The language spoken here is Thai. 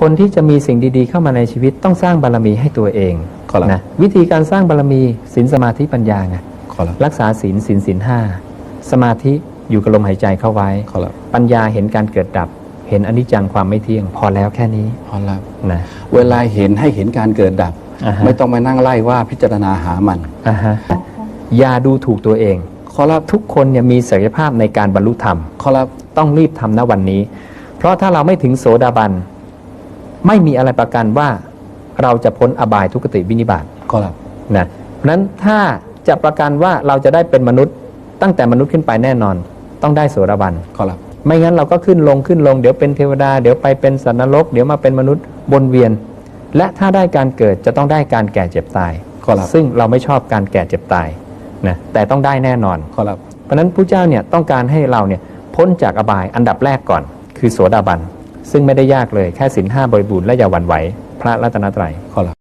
คนที่จะมีสิ่งดีๆ เข้ามาในชีวิตต้องสร้างบารมีให้ตัวเองขอรับนะวิธีการสร้างบารมีศีลสมาธิปัญญาไงขอรับรักษาศีลศีลศีลห้าสมาธิอยู่กับลมหายใจเข้าไว้ขอรับปัญญาเห็นการเกิดดับ เห็นอนิจจังความไม่เที่ยง พอแล้วแค่นี้ขอรับนะเวลาเห็นให้เห็นการเกิดดับอ่าฮะไม่ต้องมานั่งไล่ว่าพิจารณาหามันอ่าฮะอย่าดูถูกตัวเองขอรับทุกคนเนี่ยมีศักยภาพในการบรรลุธรรมขอรับต้องรีบทำณวันนี้ เพราะถ้าเราไม่ถึงโสดาบัน ไม่มีอะไรประกันว่าเราจะพ้นอบายทุกขติวินิบาตขอรับนะเพราะฉะนั้นถ้าจะประกันว่าเราจะได้เป็นมนุษย์ตั้งแต่มนุษย์ขึ้นไปแน่นอน ต้องได้โสดาบันขอรับไม่งั้นเราก็ขึ้นลงขึ้นลงเดี๋ยวเป็นเทวดาเดี๋ยวไปเป็นสัตว์นรกเดี๋ยวมาเป็นมนุษย์วนเวียน และถ้าได้การเกิดจะต้องได้การแก่เจ็บตายขอรับซึ่งเราไม่ชอบการแก่เจ็บตายนะแต่ต้องได้แน่นอนขอรับเพราะฉะนั้นพระเจ้าเนี่ยต้องการให้เราเนี่ยพ้นจากอบายอันดับแรกก่อน คือโสดาบัน ซึ่งไม่ได้ยากเลยแค่สินห้าบริบูรณ์และอย่าหวั่นไหว พระรัตนตรัยขอรับ